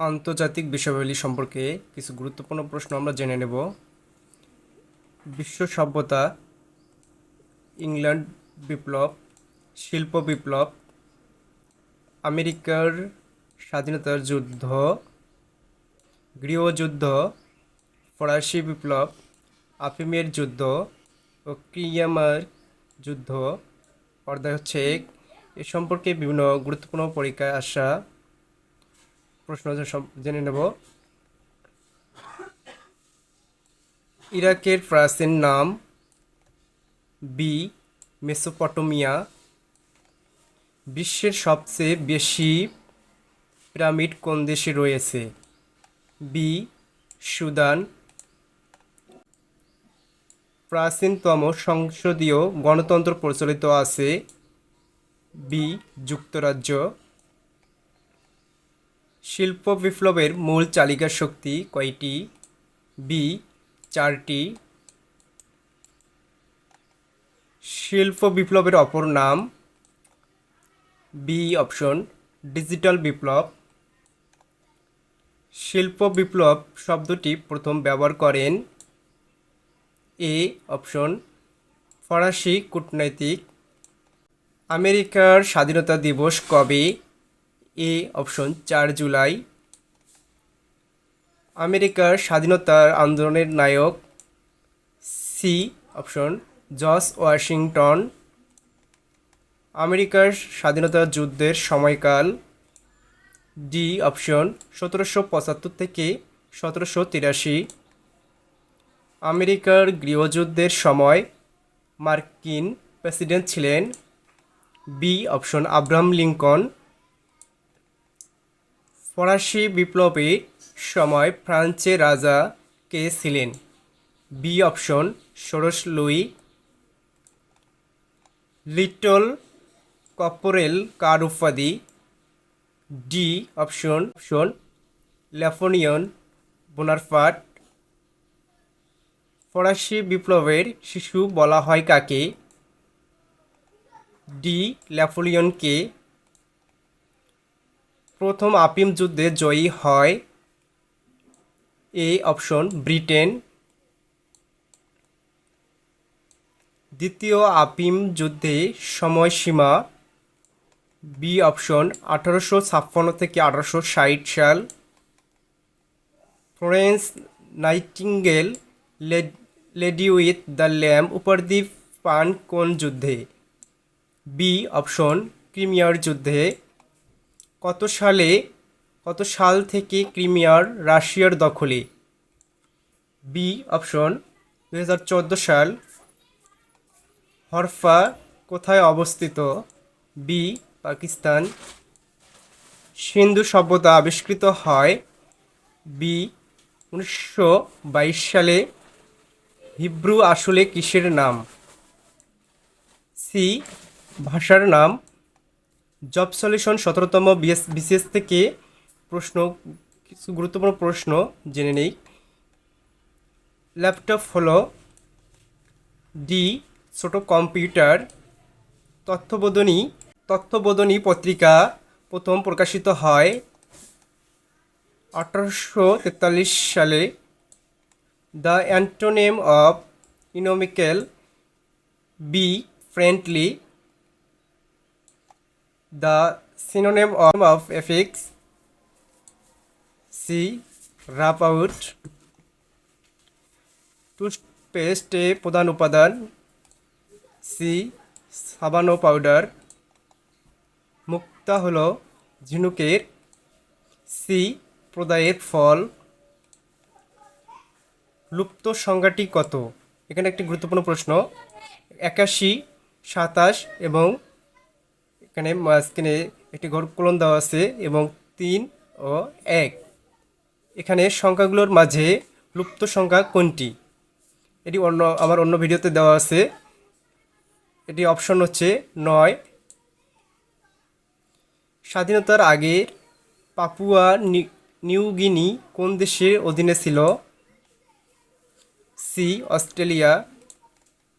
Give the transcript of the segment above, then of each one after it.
আন্তর্জাতিক বিষয়াবলী সম্পর্কে কিছু গুরুত্বপূর্ণ প্রশ্ন আমরা জেনে নেব। বিশ্ব সভ্যতা, ইংল্যান্ড বিপ্লব, শিল্প বিপ্লব, আমেরিকার স্বাধীনতার যুদ্ধ, গৃহযুদ্ধ, ফরাসি বিপ্লব, আফিমের যুদ্ধ ও ক্রিয়ামার যুদ্ধ। অর্থাৎ হচ্ছে এ সম্পর্কে বিভিন্ন গুরুত্বপূর্ণ পরীক্ষায় আসা প্রশ্ন জেনে নেব। ইরাকের প্রাচীন নাম বি, মেসোপটোমিয়া। বিশ্বের সবচেয়ে বেশি পিরামিড কোন দেশে রয়েছে? B, Sudan. প্রাচীনতম সংসদীয় গণতন্ত্র প্রচলিত আছে। বি, যুক্তরাজ্য। শিল্প বিপ্লবের মূল চালিকা শক্তি কয়টি? বি, চারটি। শিল্প বিপ্লবের অপর নাম। বি, অপশন, ডিজিটাল বিপ্লব। শিল্প বিপ্লব শব্দটি প্রথম ব্যবহার করেন। এ, অপশন, ফরাসি কূটনৈতিক। আমেরিকার স্বাধীনতা দিবস কবে? এ অপশন চার জুলাই। আমেরিকার স্বাধীনতার আন্দোলনের নায়ক। C option George Washington. আমেরিকার স্বাধীনতা যুদ্ধের সময়কাল। ডি অপশন সতেরোশো পঁচাত্তর থেকে সতেরোশো তিরাশি। আমেরিকার গৃহযুদ্ধের সময় মার্কিন প্রেসিডেন্ট ছিলেন। B option Abraham Lincoln. ফরাসি বিপ্লবের সময় ফ্রান্সের রাজা কে ছিলেন? বি অপশন ষোড়শ লুই লিটল কপরেল কার উপাধি D option option Napoleon Bonaparte ফরাসি বিপ্লবের শিশু বলা হয় কাকে? ডি ল্যাফোলিয়নকে প্রথম আপিম যুদ্ধে জয়ী হয় এ অপশন ব্রিটেন। দ্বিতীয় আপিম যুদ্ধে সময়সীমা বি অপশন আঠারোশো ছাপ্পান্ন থেকে আঠারোশো ষাট সাল। Florence Nightingale lady with the lamp উপাধি পান কোন যুদ্ধে? বি অপশন ক্রিমিয়ার যুদ্ধে। কত সালে, কত সাল থেকে ক্রিমিয়ার রাশিয়ার দখলে? বি অপশন দু হাজার চোদ্দ সাল। হরফা কোথায় অবস্থিত? বি পাকিস্তান। সিন্ধু সভ্যতা আবিষ্কৃত হয় বি উনিশশো বাইশ সালে। হিব্রু আসলে কিসের নাম? সি ভাষার নাম জব সলিউশন সতেরোতম বিএস, বিসিএস থেকে প্রশ্ন, কিছু গুরুত্বপূর্ণ প্রশ্ন জেনে নেই। ল্যাপটপ হলো ডি ছোট কম্পিউটার, তথ্যবোধনী তথ্যবোধনী পত্রিকা, প্রথম প্রকাশিত হয় আঠারোশো তেতাল্লিশ সালে। The antonym of economical B friendly the synonym of, affix C wrap out টুথপেস্টে প্রধান উপাদান সি সাবানো পাউডার মুক্তা হলো ঝিনুকের সি প্রদায়ের ফল লুপ্ত সংজ্ঞাটি কত? এখানে একটি গুরুত্বপূর্ণ প্রশ্ন একাশি সাতাশ এবং এখানে মাঝখানে একটি ঘর কলন দেওয়া আছে এবং তিন ও এক। এখানে সংখ্যাগুলোর মাঝে লুপ্ত সংখ্যা কোনটি? এটি অন্য আমার অন্য ভিডিওতে দেওয়া আছে। এটি অপশন হচ্ছে নয়। স্বাধীনতার আগের পাপুয়া নিউগিনি কোন দেশের অধীনে ছিল? C, Australia.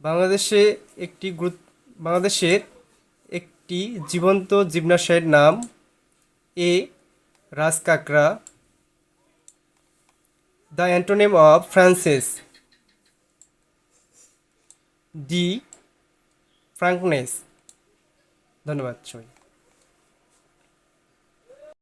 বাংলাদেশে একটি গুরুত্ব বাংলাদেশের টি জীবন্ত জীবনাশয়ের নাম এ রাজকাকরা the antonym of Frances D frankness. ধন্যবাদ সবাই